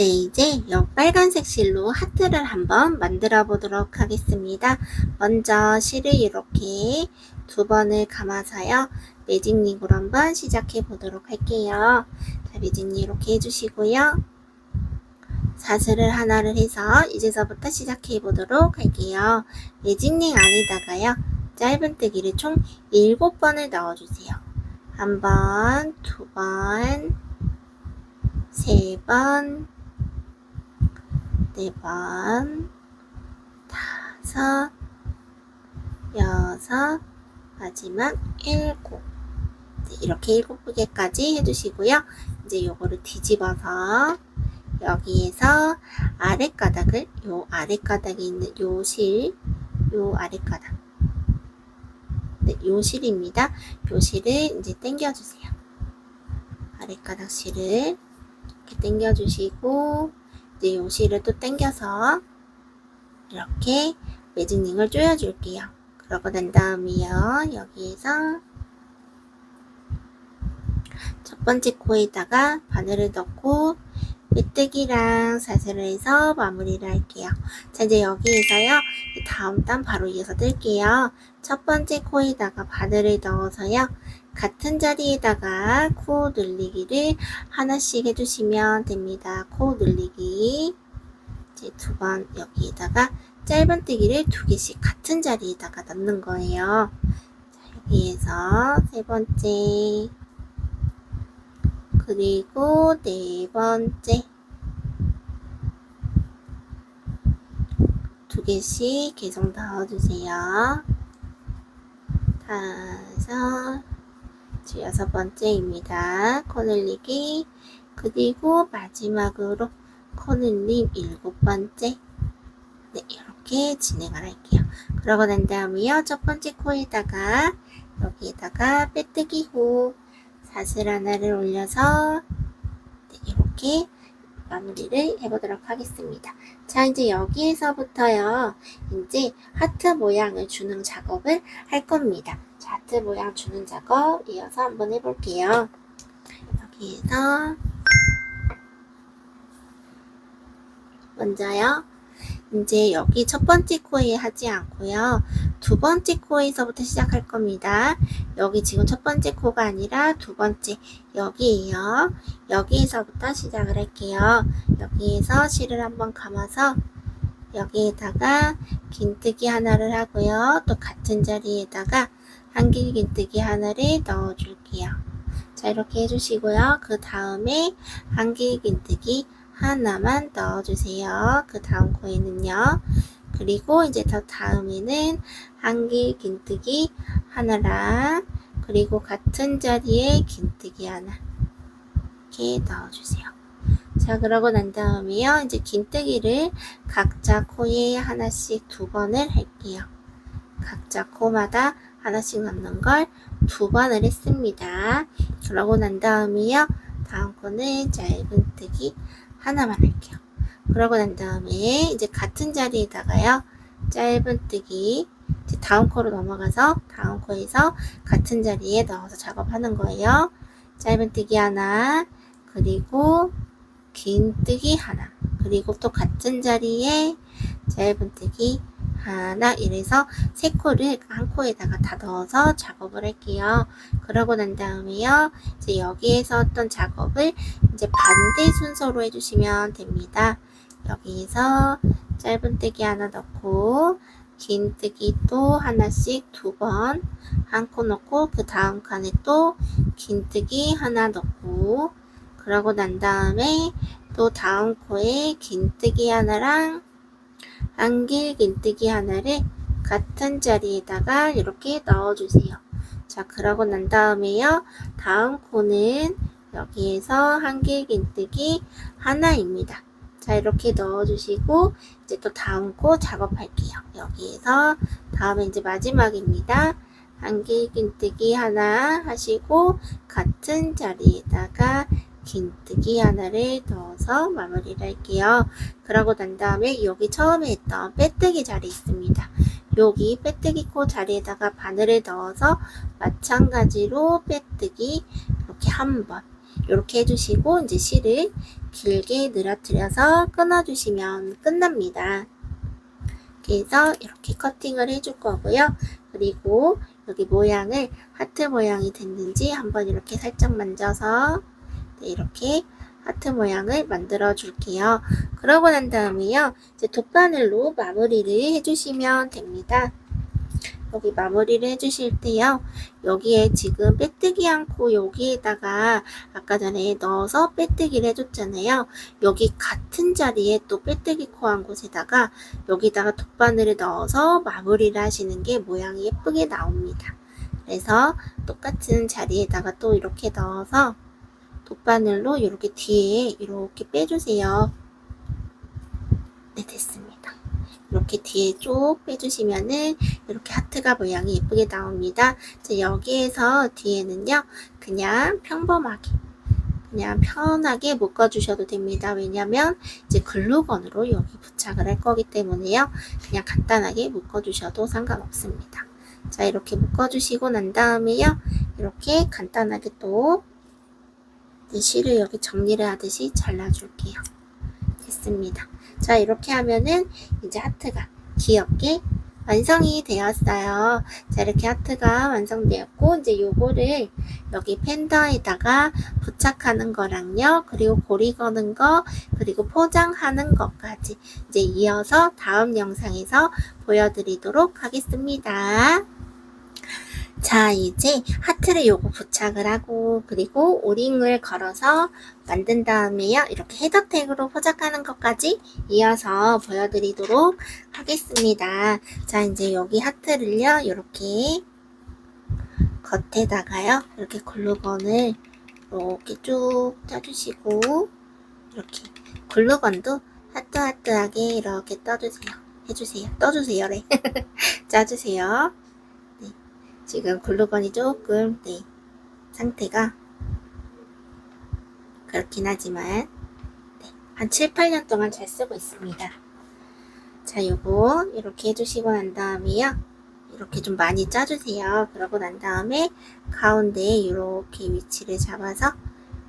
네, 이제 이 빨간색 실로 하트를 한번 만들어 보도록 하겠습니다. 먼저 실을 이렇게 두 번을 감아서요. 매직링으로 한번 시작해 보도록 할게요. 자, 매직링 이렇게 해주시고요. 사슬을 하나를 해서 이제서부터 시작해 보도록 할게요. 매직링 안에다가요. 짧은뜨기를 총 7번을 넣어주세요. 한 번, 두 번, 세 번, 네 번, 다섯, 여섯, 마지막 일곱. 네, 이렇게 일곱 개까지 해주시고요. 이제 요거를 뒤집어서 여기에서 아랫가닥을 요 아랫가닥에 있는 요 실, 요 아랫가닥. 네, 요 실입니다. 요 실을 이제 당겨주세요. 아랫가닥 실을 이렇게 당겨주시고 이제 요 실을 또 당겨서 이렇게 매직링을 조여줄게요. 그러고 난 다음에요. 여기에서 첫 번째 코에다가 바늘을 넣고 메뜨기랑 사슬을 해서 마무리를 할게요. 자, 이제 여기에서요. 다음 단 바로 이어서 뜰게요. 첫 번째 코에다가 바늘을 넣어서요. 같은 자리에다가 코 늘리기를 하나씩 해주시면 됩니다. 코 늘리기. 이제 두 번 여기에다가 짧은뜨기를 두 개씩 같은 자리에다가 넣는 거예요. 자, 여기에서 세 번째. 그리고 네 번째. 두 개씩 계속 넣어주세요. 다섯, 이제 여섯 번째입니다. 코 늘리기. 그리고 마지막으로 코 늘림 일곱 번째. 네, 이렇게 진행을 할게요. 그러고 난 다음에요. 첫 번째 코에다가 여기에다가 빼뜨기 후 사슬 하나를 올려서 네, 이렇게 마무리를 해보도록 하겠습니다. 자, 이제 여기에서부터요. 이제 하트 모양을 주는 작업을 할 겁니다. 자, 하트 모양 주는 작업 이어서 한번 해볼게요. 여기에서 먼저요. 이제 여기 첫 번째 코에 하지 않고요. 두 번째 코에서부터 시작할 겁니다. 여기 지금 첫 번째 코가 아니라 두 번째 여기에요. 여기에서부터 시작을 할게요. 여기에서 실을 한번 감아서 여기에다가 긴뜨기 하나를 하고요. 또 같은 자리에다가 한길 긴뜨기 하나를 넣어 줄게요. 자, 이렇게 해주시고요. 그 다음에 한길 긴뜨기 하나만 넣어주세요. 그 다음 코에는요. 그리고 이제 더 다음에는 한길 긴뜨기 하나랑 그리고 같은 자리에 긴뜨기 하나 이렇게 넣어주세요. 자 그러고 난 다음에요. 이제 긴뜨기를 각자 코에 하나씩 두 번을 할게요. 각자 코마다 하나씩 넣는 걸 두 번을 했습니다. 그러고 난 다음에요. 다음 코는 짧은뜨기 하나만 할게요. 그러고 난 다음에 이제 같은 자리에다가요. 짧은뜨기 이제 다음 코로 넘어가서 다음 코에서 같은 자리에 넣어서 작업하는 거예요. 짧은뜨기 하나 그리고 긴뜨기 하나 그리고 또 같은 자리에 짧은뜨기 하나 이래서 세 코를 한 코에다가 다 넣어서 작업을 할게요. 그러고 난 다음에요. 이제 여기에서 했던 작업을 이제 반대 순서로 해주시면 됩니다. 여기에서 짧은뜨기 하나 넣고 긴뜨기 또 하나씩 두 번 한 코 넣고 그 다음 칸에 또 긴뜨기 하나 넣고 그러고 난 다음에 또 다음 코에 긴뜨기 하나랑 한길 긴뜨기 하나를 같은 자리에다가 이렇게 넣어주세요. 자, 그러고 난 다음에요. 다음 코는 여기에서 한길 긴뜨기 하나입니다. 자, 이렇게 넣어주시고, 이제 또 다음 코 작업할게요. 여기에서 다음에 이제 마지막입니다. 한길 긴뜨기 하나 하시고, 같은 자리에다가 긴뜨기 하나를 넣어서 마무리를 할게요. 그러고 난 다음에 여기 처음에 했던 빼뜨기 자리 있습니다. 여기 빼뜨기 코 자리에다가 바늘을 넣어서 마찬가지로 빼뜨기 이렇게 한 번. 이렇게 해주시고 이제 실을 길게 늘어뜨려서 끊어주시면 끝납니다. 그래서 이렇게 커팅을 해줄 거고요. 그리고 여기 모양을 하트 모양이 됐는지 한번 이렇게 살짝 만져서 네, 이렇게 하트 모양을 만들어 줄게요. 그러고 난 다음에요. 이제 돗바늘로 마무리를 해주시면 됩니다. 여기 마무리를 해주실 때요. 여기에 지금 빼뜨기 않고 여기에다가 아까 전에 넣어서 빼뜨기를 해줬잖아요. 여기 같은 자리에 또 빼뜨기 코한 곳에다가 여기다가 돗바늘을 넣어서 마무리를 하시는 게 모양이 예쁘게 나옵니다. 그래서 똑같은 자리에다가 또 이렇게 넣어서 돗바늘로 이렇게 뒤에 이렇게 빼주세요. 네, 됐습니다. 이렇게 뒤에 쭉 빼주시면은 이렇게 하트가 모양이 예쁘게 나옵니다. 자, 여기에서 뒤에는요, 그냥 평범하게, 그냥 편하게 묶어주셔도 됩니다. 왜냐면 이제 글루건으로 여기 부착을 할 거기 때문에요. 그냥 간단하게 묶어주셔도 상관없습니다. 자, 이렇게 묶어주시고 난 다음에요, 이렇게 간단하게 또 실을 여기 정리를 하듯이 잘라줄게요. 됐습니다. 자, 이렇게 하면은 이제 하트가 귀엽게 완성이 되었어요. 자, 이렇게 하트가 완성되었고, 이제 요거를 여기 팬더에다가 부착하는 거랑요, 그리고 고리 거는 거, 그리고 포장하는 것까지 이제 이어서 다음 영상에서 보여드리도록 하겠습니다. 자, 이제 하트를 요거 부착을 하고, 그리고 오링을 걸어서 만든 다음에요. 이렇게 헤더 택으로 포장하는 것까지 이어서 보여드리도록 하겠습니다. 자, 이제 여기 하트를요, 이렇게 겉에다가요, 이렇게 글루건을 이렇게 쭉 짜주시고, 이렇게 글루건도 하트하트하게 이렇게 떠주세요. 해주세요. 떠주세요 래. 짜주세요. 지금 글루건이 조금 네, 상태가 그렇긴 하지만 네, 한 7, 8년 동안 잘 쓰고 있습니다. 자, 요거 이렇게 해주시고 난 다음에요. 이렇게 좀 많이 짜주세요. 그러고 난 다음에 가운데에 이렇게 위치를 잡아서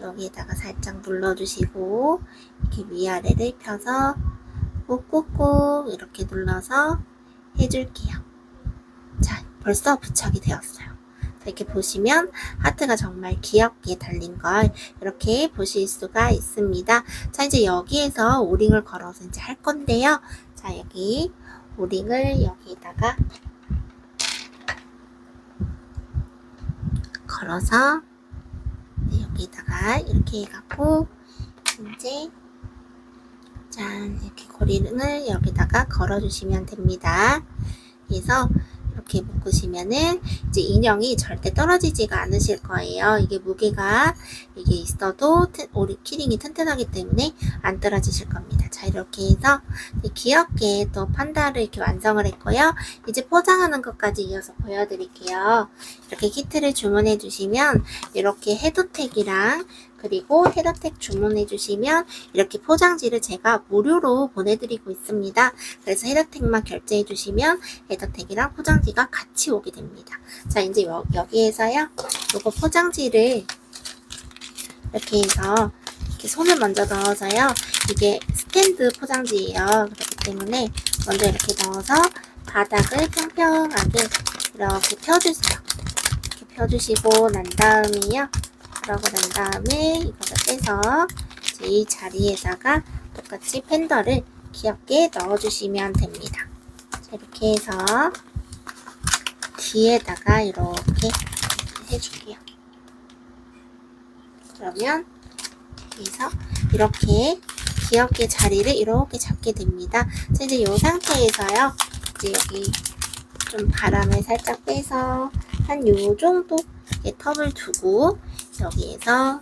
여기에다가 살짝 눌러주시고 이렇게 위아래를 펴서 꾹꾹꾹 이렇게 눌러서 해줄게요. 자, 벌써 부착이 되었어요. 이렇게 보시면 하트가 정말 귀엽게 달린 걸 이렇게 보실 수가 있습니다. 자, 이제 여기에서 오링을 걸어서 이제 할 건데요. 자, 여기 오링을 여기다가 걸어서 네, 여기다가 이렇게 해갖고 이제 짠 이렇게 고리를 여기다가 걸어주시면 됩니다. 그래서 이렇게 묶으시면은 이제 인형이 절대 떨어지지가 않으실 거예요. 이게 무게가 이게 있어도 오리 키링이 튼튼하기 때문에 안 떨어지실 겁니다. 자 이렇게 해서 귀엽게 또 판다를 이렇게 완성을 했고요. 이제 포장하는 것까지 이어서 보여드릴게요. 이렇게 키트를 주문해 주시면 이렇게 헤드텍이랑 그리고 헤더텍 주문해 주시면 이렇게 포장지를 제가 무료로 보내드리고 있습니다. 그래서 헤더텍만 결제해 주시면 헤더텍이랑 포장지가 같이 오게 됩니다. 자 이제 여, 여기에서요 요거 포장지를 이렇게 해서 이렇게 손을 먼저 넣어서요 이게 스탠드 포장지예요. 그렇기 때문에 먼저 이렇게 넣어서 바닥을 평평하게 이렇게 펴주세요. 이렇게 펴주시고 난 다음에요. 그러고 난 다음에 이거를 빼서 이 자리에다가 똑같이 팬더를 귀엽게 넣어주시면 됩니다. 자, 이렇게 해서 뒤에다가 이렇게 해줄게요. 그러면 여기서 이렇게 귀엽게 자리를 이렇게 잡게 됩니다. 자, 이제 이 상태에서요. 이제 여기 좀 바람을 살짝 빼서 한 요 정도 턱을 두고 여기에서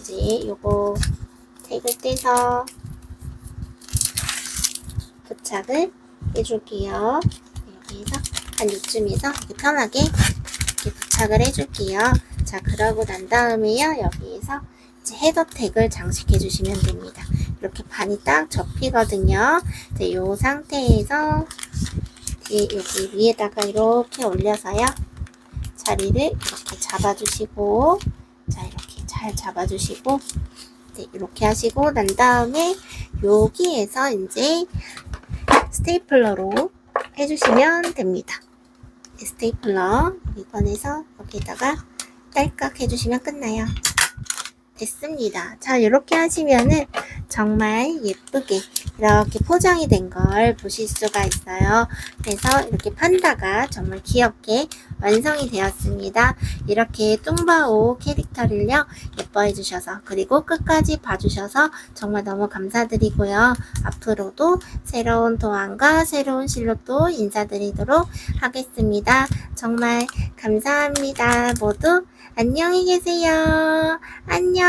이제 요거 택을 떼서 부착을 해줄게요. 여기에서 한 요쯤에서 편하게 이렇게 부착을 해줄게요. 자, 그러고 난 다음에요. 여기에서 이제 헤더 택을 장식해 주시면 됩니다. 이렇게 반이 딱 접히거든요. 이제 요 상태에서 여기 위에다가 이렇게 올려서요. 자리를 이렇게 잡아주시고 자 이렇게 잘 잡아주시고 네, 이렇게 하시고 난 다음에 여기에서 이제 스테이플러로 해주시면 됩니다. 네, 스테이플러 꺼내서 여기다가 딸깍 해주시면 끝나요. 됐습니다. 자, 이렇게 하시면은 정말 예쁘게 이렇게 포장이 된 걸 보실 수가 있어요. 그래서 이렇게 판다가 정말 귀엽게 완성이 되었습니다. 이렇게 뚱바오 캐릭터를요, 예뻐해 주셔서, 그리고 끝까지 봐주셔서 정말 너무 감사드리고요. 앞으로도 새로운 도안과 새로운 실로 또 인사드리도록 하겠습니다. 정말 감사합니다. 모두 안녕히 계세요. 안녕.